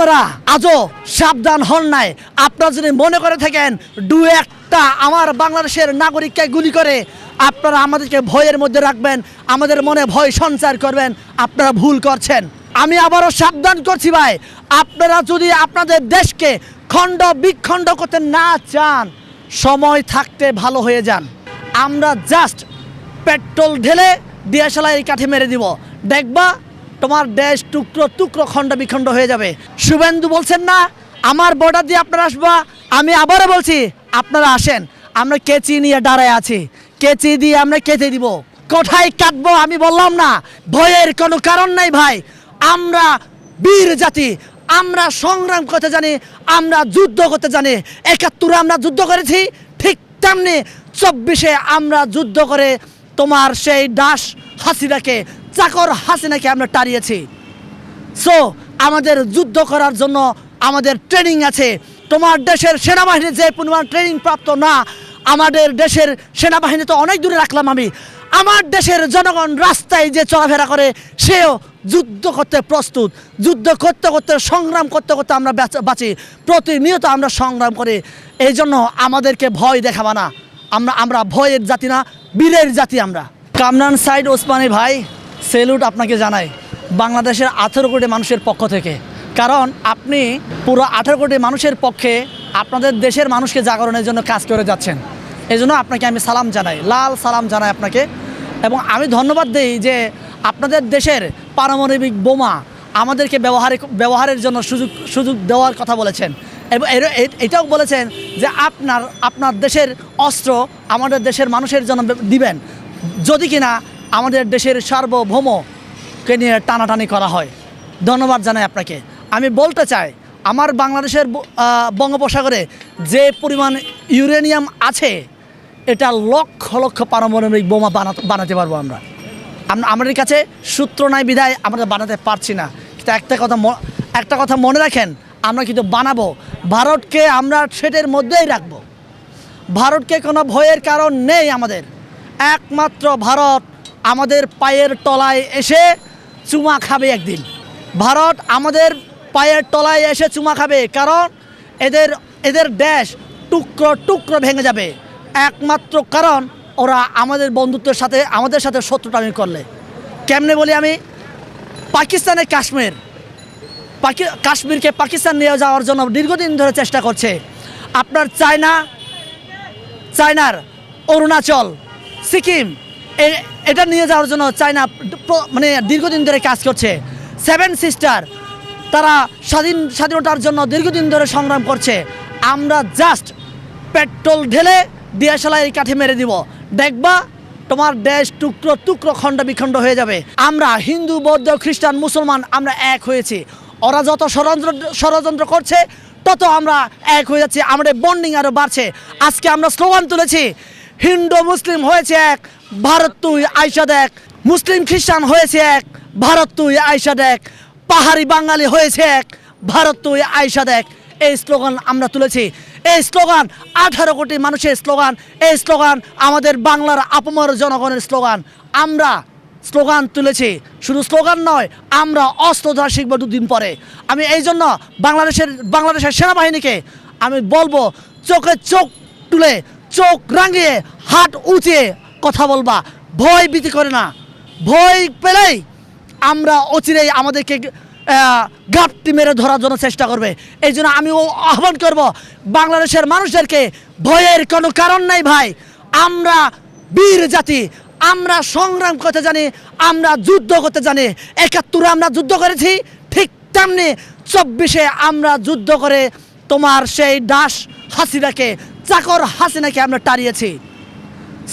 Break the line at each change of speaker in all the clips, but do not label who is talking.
আপনারা আজও সাবধান হন নাই। আপনারা যদি মনে করে থাকেন, দু একটা আমার বাংলাদেশের নাগরিককে গুলি করে আপনারা আমাদেরকে ভয়ের মধ্যে রাখবেন, আমাদের মনে ভয় সঞ্চার করবেন, আপনারা ভুল করছেন। আমি আবারও সাবধান করছি ভাই, আপনারা যদি আপনাদের দেশকে খণ্ড বিখণ্ড করতে না চান, সময় থাকতে ভালো হয়ে যান। আমরা জাস্ট পেট্রোল ঢেলে দিয়াশালায় কাঠে মেরে দিব। দেখবা তোমার দেশ টুকরো টুকরো খণ্ড বিখণ্ড হয়ে যাবে। শুভেন্দু বলছেন না, আমার বর্ডার দিয়ে আপনারা আসবা, আমি আবারও বলছি, আপনারা আসেন, আমরা কেচি নিয়ে দাঁড়ায় আছি, কেচি দিয়ে আমরা কেটে দিব। কোথায় কাটবো আমি বললাম না, ভয়ের কোনো কারণ নাই ভাই, আমরা বীর জাতি, আমরা সংগ্রাম করতে জানি, আমরা যুদ্ধ করতে জানি, একাত্তরে আমরা যুদ্ধ করেছি, ঠিক তেমনি চব্বিশে আমরা যুদ্ধ করে তোমার সেই দাস হাসিনাকে চাকর হাসিনাকে আমরা তাড়িয়েছি সো আমাদের যুদ্ধ করার জন্য আমাদের ট্রেনিং আছে। তোমার দেশের সেনাবাহিনী যে পরিমাণ ট্রেনিং প্রাপ্ত না, আমাদের দেশের সেনাবাহিনী তো অনেক দূরে রাখলাম আমি। আমার দেশের জনগণ রাস্তায় যে চলাফেরা করে, সেও যুদ্ধ করতে প্রস্তুত। যুদ্ধ করতে করতে, সংগ্রাম করতে করতে আমরা বাঁচি প্রতিনিয়ত আমরা সংগ্রাম করি। এই জন্য আমাদেরকে ভয় দেখাবা না। আমরা আমরা ভয়ের জাতি না, বীরের জাতি আমরা। কামরান সাইড ওসমানী ভাই সেলুট আপনাকে জানাই, বাংলাদেশের আঠেরো কোটি মানুষের পক্ষ থেকে। কারণ আপনি পুরো আঠেরো কোটি মানুষের পক্ষে আপনাদের দেশের মানুষকে জাগরণের জন্য কাজ করে যাচ্ছেন। এই জন্য আপনাকে আমি সালাম জানাই, লাল সালাম জানাই আপনাকে। এবং আমি ধন্যবাদ দিই যে আপনাদের দেশের পারমাণবিক বোমা আমাদেরকে ব্যবহারে, ব্যবহারের জন্য সুযোগ সুযোগ দেওয়ার কথা বলেছেন। এবং এটাও বলেছেন যে আপনার আপনার দেশের অস্ত্র আমাদের দেশের মানুষের জন্য দিবেন। যদি কিনা আমাদের দেশের সার্বভৌমকে নিয়ে টানাটানি করা হয়। ধন্যবাদ জানাই আপনাকে। আমি বলতে চাই, আমার বাংলাদেশের বঙ্গোপসাগরে যে পরিমাণ ইউরেনিয়াম আছে, এটা লক্ষ লক্ষ পারমাণবিক বোমা বানাতে বানাতে পারব আমরা। আমাদের কাছে সূত্র নাই, বিধায় আমরা বানাতে পারছি না। কিন্তু একটা কথা একটা কথা মনে রাখেন, আমরা কিন্তু বানাবো। ভারতকে আমরা সেটের মধ্যেই রাখব। ভারতকে কোনো ভয়ের কারণ নেই আমাদের। একমাত্র ভারত আমাদের পায়ের তলায় এসে চুমা খাবে একদিন। ভারত আমাদের পায়ের তলায় এসে চুমা খাবে কারণ এদের এদের দেশ টুকরো টুকরো ভেঙে যাবে। একমাত্র কারণ ওরা আমাদের বন্ধুত্বের সাথে, আমাদের সাথে শত্রুতামি করলে। কেমনে বলি আমি? পাকিস্তানে কাশ্মীর। পাকি, কাশ্মীরকে পাকিস্তান নিয়ে যাওয়ার জন্য দীর্ঘদিন ধরে চেষ্টা করছে। আপনার চায়না, চায়নার অরুণাচল, সিকিম এটা নিয়ে যাওয়ার জন্য চায়না মানে দীর্ঘদিন ধরে কাজ করছে। সেভেন সিস্টার তারা স্বাধীন, স্বাধীনতার জন্য দীর্ঘদিন ধরে সংগ্রাম করছে। আমরা জাস্ট পেট্রোল ঢেলে দিয়াশালায় কাঠে মেরে দিব। দেখবা, তোমার দেশ টুকরো টুকরো খণ্ড বিখণ্ড হয়ে যাবে। আমরা হিন্দু, বৌদ্ধ, খ্রিস্টান, মুসলমান, আমরা এক হয়েছি। ওরা যত ষড়যন্ত্র ষড়যন্ত্র করছে, তত আমরা এক হয়ে যাচ্ছি। আমাদের বন্ডিং আরও বাড়ছে। আজকে আমরা স্লোগান তুলেছি, হিন্দু, মুসলিম হয়েছে এক। ভারত তুই আইসা দেখ। মুসলিম খ্রিস্টান হয়েছে এক, ভারত তুই আয়সা দেখ। পাহাড়ি বাঙালি হয়েছে এক, ভারত তুই আইসা দেখ। এই স্লোগান আমরা তুলেছি। এই স্লোগান, আঠারো কোটি মানুষের স্লোগান। এই স্লোগান আমাদের বাংলার আপমর জনগণের স্লোগান। আমরা স্লোগান তুলেছি। শুধু স্লোগান নয়, আমরা অস্ত্রধার শিখব দুদিন পরে। আমি এই জন্য বাংলাদেশের বাংলাদেশের সেনাবাহিনীকে আমি বলব, চোখে চোখ তুলে, চোখ রাঙিয়ে, হাত উঁচিয়ে কথা বলবা। ভয় ভীতি করে না। ভয় পেলেই আমরা অচিরেই আমাদেরকে ঘাপটি মেরে ধরার জন্য চেষ্টা করবে। এই জন্য আমি আহ্বান করব বাংলাদেশের মানুষদেরকে, ভয়ের কোনো কারণ নাই ভাই। আমরা বীর জাতি, আমরা সংগ্রাম করতে জানি, আমরা যুদ্ধ করতে জানি। একাত্তরে আমরা যুদ্ধ করেছি, ঠিক তেমনি চব্বিশে আমরা যুদ্ধ করে তোমার সেই দাস হাসিনাকে, চাকর হাসিনাকে আমরা তাড়িয়েছি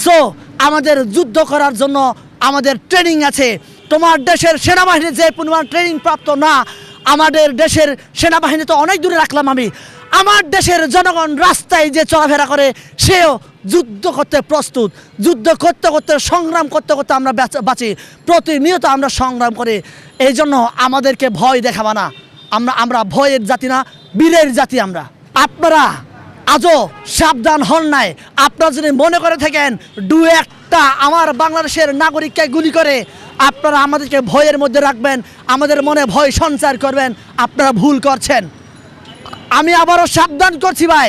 সো আমাদের যুদ্ধ করার জন্য আমাদের ট্রেনিং আছে। তোমার দেশের সেনাবাহিনী যে পরিমাণ ট্রেনিং প্রাপ্ত না, আমাদের দেশের সেনাবাহিনী তো অনেক দূরে রাখলাম আমি। আমার দেশের জনগণ রাস্তায় যে চলাফেরা করে, সেও যুদ্ধ করতে প্রস্তুত। যুদ্ধ করতে করতে, সংগ্রাম করতে করতে আমরা বাঁচ- বাঁচি। প্রতিনিয়ত আমরা সংগ্রাম করি। এই জন্য আমাদেরকে ভয় দেখাবা না। আমরা আমরা ভয়ের জাতি না, বীরের জাতি আমরা। আপনারা আজও সাবধান হন নাই। আপনারা যদি মনে করে থাকেন, দু একটা আমার বাংলাদেশের নাগরিককে গুলি করে আপনারা আমাদেরকে ভয়ের মধ্যে রাখবেন, আমাদের মনে ভয় সঞ্চার করবেন, আপনারা ভুল করছেন। আমি আবারও সাবধান করছি ভাই,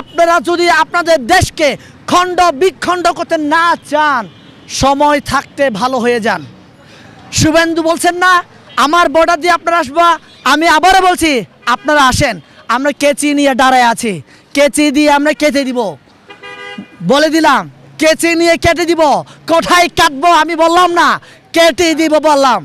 আপনারা যদি আপনাদের দেশকে খণ্ড বিখণ্ড করতে না চান, সময় থাকতে ভালো হয়ে যান। শুভেন্দু বলছেন না, আমার বর্ডার দিয়ে আপনারা আসবা, আমি আবারও বলছি, আপনারা আসেন, আমরা কেচি নিয়ে দাঁড়ায় আছি। কেচি দিয়ে আমরা কেটে দিব। বলে দিলাম, কেচি নিয়ে কেটে দিব। কোথায় কাটবো আমি বললাম না, কেটে দিব বললাম।